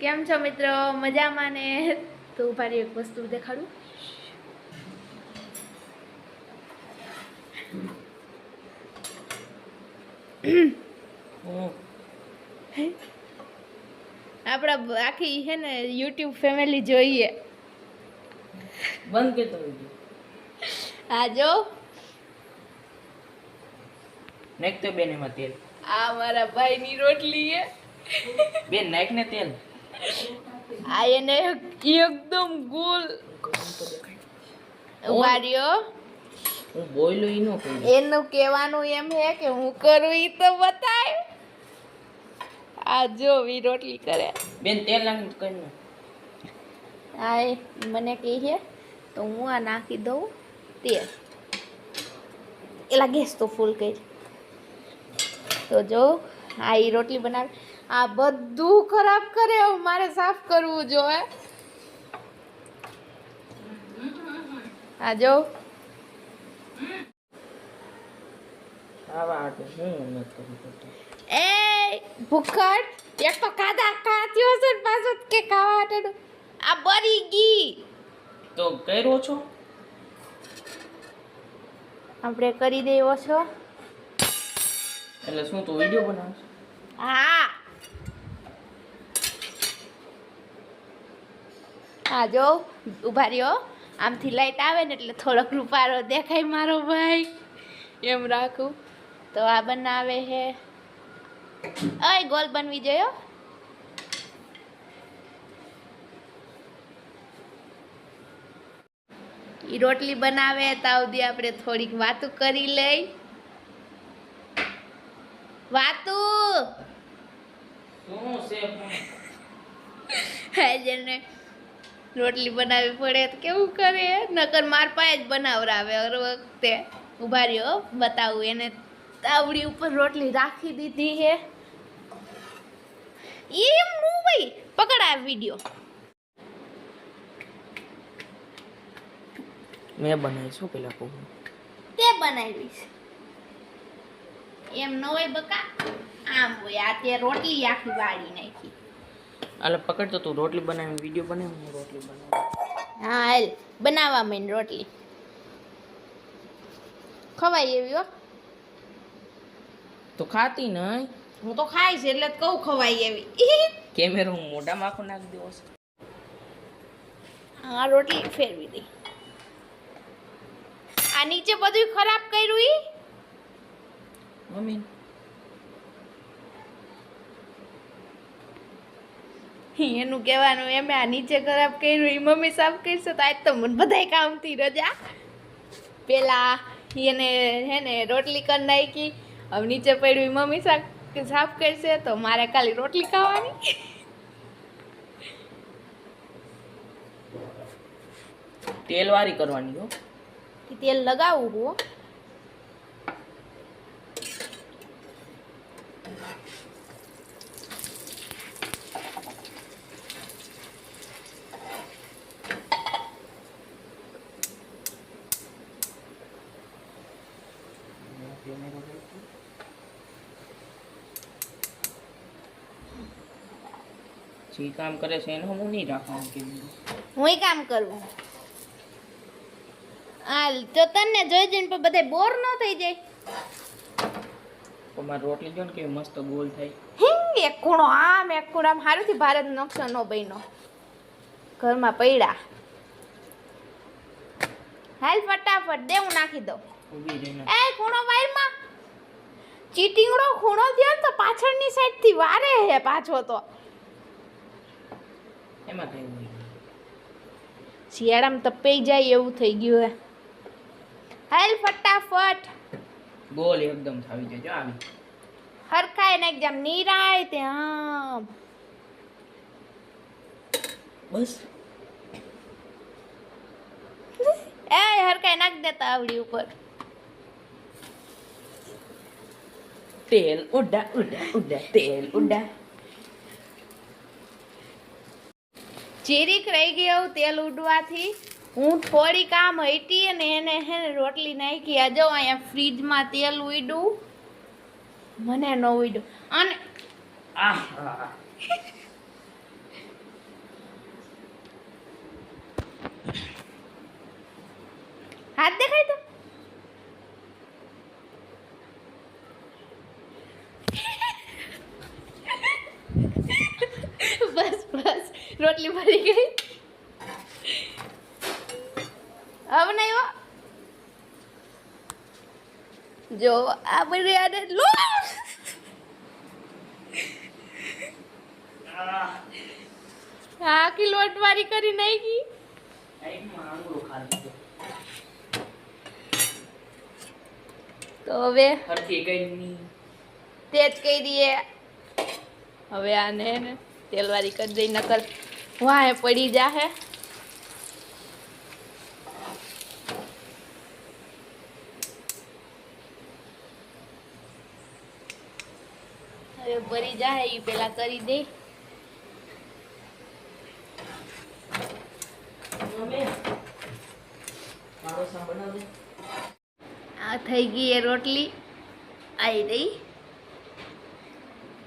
કેમ છો મિત્રો? મજામાં ને? તો ઉભારી એક વસ્તુ દેખાડું. આપણા આખી છે ને યુટ્યુબ ફેમિલી જોઈએ. બંધ કેતો હા આ જો. નાખ તો બેન એમાં તેલ. આ મારા ભાઈની રોટલી હે. બેન નાખ ને તેલ. આ એને એકદમ ગોલ. વાર્યો હું બોયલો ઈ નો એનું કહેવાનું એમ હે કે હું કરું ઈ તો બતાય. આ જો વી રોટલી કરે. બેન તેલ નાખી કરી નાખ. આ મને કહે છે તો હું આ નાખી દઉં તેલ. એલા ગેસ તો ફૂલ કરી. તો જો આ ઈ રોટલી બનાવે. આ બધું ખરાબ કરે એવું મારે સાફ કરવું જોઈએ. આ જો. એ ભૂખડ એક તો કાદા કાચ્યો છે પાછો કે ખાવા આ બરી ગઈ તો કર્યો છો? આપણે કરી દેવો છો. એટલે શું તું વિડિયો બનાવશ? હા. હા જો ઊભા રહ્યો. આમથી લાઈટ આવે ને એટલે થોડોક રૂપારો દેખાય મારો ભાઈ. એમ રાખું. તો આ બનાવે હે. અય ગોલ બનવી જોયો? એ રોટલી બનાવે સુધી આપણે થોડીક વાતું કરી લઈ. વાતું! શું છે? હા જેને રોટલી બનાવવી પડે તો કેવું કરે? નકર માર પાસે જ બનાવરાવે હર વખતે. ઊભા રહ્યો બતાવું એને. તાવડી ઉપર રોટલી રાખી દીધી એમ નું ભાઈ? પકડ આ વીડિયો મેં બનાવી છું પેલા કહું તે બનાવીશ. એમ ન હોય બકા? આમ હોય આ તે રોટલી આખી વાળી નાખી. આલે પકડ તો તું રોટલી બનાવી વીડિયો બનાવી હું રોટલી બનાવું હા હાલ બનાવવા મેં રોટલી. ખવાય એવી હો. તો ખાતી નહીં. હું તો ખાઈશ એટલે જ કહું ખવાય એવી. કેમેરો હું મોઢામાં આખો નાખી દેવો છે. આ રોટલી ફેરવી દઈ આ નીચે બધું ખરાબ કર્યું ઈ? મમ્મી એનું કહેવાનું એમ આ નીચે ખરાબ કર્યું એ મમ્મી સાફ કરશે તો આજ તો મને બધાય કામથી રજા. પેલા એને હે ને રોટલી કરી નાખી હવે નીચે પડ્યું એ મમ્મી સાફ સાફ કરશે તો મારે ખાલી રોટલી ખાવાની. તેલ વાળી કરવાની હો. તેલ લગાવવું હો. જે કામ કરે છે એનું હું નહીં રાખવાનું કે હું કામ કરવું હાલ તો તને જોઈ જઈને પણ બધા બોર ન થઈ જાય? તો મારી રોટલી જો ને કેવી મસ્ત ગોલ થાય. હિંગ એક ખૂણો આમ એક ખૂણો આમ હારુંથી ભારત નકશો નો બન્યો. ઘરમાં પૈડા હાલ ફટાફટ દે હું નાખી દઉં. એ ખૂણો વાયરમાં. ચીટીંગડો ખૂણો થયો ને તો પાછળની સાઈડથી વારે હે પાછો તો. એમાં કઈ હોય શિયાળામાં તપાઈ જાય એવું થઈ ગયું હે. હાલ ફટાફટ. બોલ એકદમ થાવી જાય. જો આવી. હરખાય ને એકદમ નિરાય તે આમ. બસ. એ હરખાય નાખ દેતા આવડી ઉપર. તેલ ઉડા ઉડા ઉડા તેલ ઉડા. જીરીક રહી ગયું તેલ ઉડવાથી. હું થોડી કામ હટી અને એને હે રોટલી નાખી. આ જો અહીંયા ફ્રીજમાં તેલ ઉડ્યું. મને ન ઉડ્યું. અને હાથ દેખાય તો? રોટલી ભરી ગઈ. હવે નહીં જો, આ બધી આને લો. આખી લોટ વારી કરી નાખી. તો હવે તે તેજ કહી દઈએ. હવે આને તેલવારી કરી દઈ નકર. વાહે પડી જાહે. હવે ભરી જાહે એ પેલા કરી દે. આ થઈ ગઈ એ રોટલી. આવી રહી.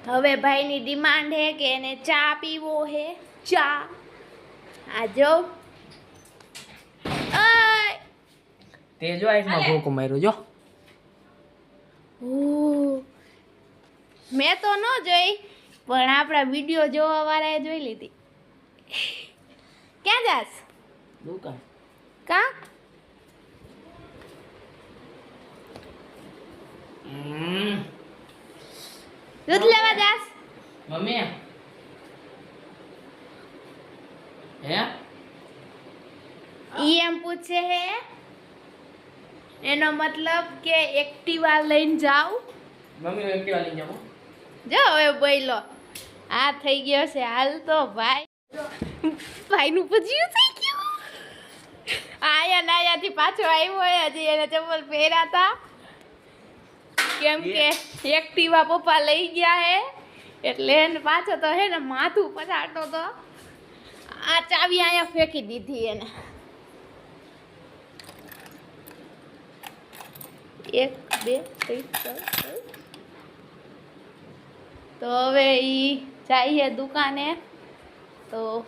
હવે ભાઈની ડિમાન્ડ હે કે એને ચા પીવો હે. ચા. આ જો આય! તે જો આઈસમાં ભૂકો માર્યો જો. મેં તો ન જોઈ પણ આપણા વીડિયો જોવા વાળાએ જોઈ લીધી. ક્યાં જાસ દુકાન. કા? દૂધ લેવા જાસ મમ્મી હે ઈ એમ પૂછે હે? એનો મતલબ કે એક્ટિવા લઈને જાવ. મમ્મી એક્ટિવા લઈને જાઓ જો હવે બોલો આ થઈ ગયો છે હાલ તો ભાઈ. ભાઈનું ભજીયું થઈ ગયું. આયા નાયાથી પાછો આવ્યો હજી એને ચપ્પલ પહેર્યા હતા કેમ કે એક્ટિવા પપ્પા લઈ ગયા હે. એટલે એને પાછો તો હે ને માથું પછાડતો તો. આ ચાવી અહીંયા ફેંકી દીધી એને. એક બે ત્રણ તો હવે એ જઈએ દુકાને. તો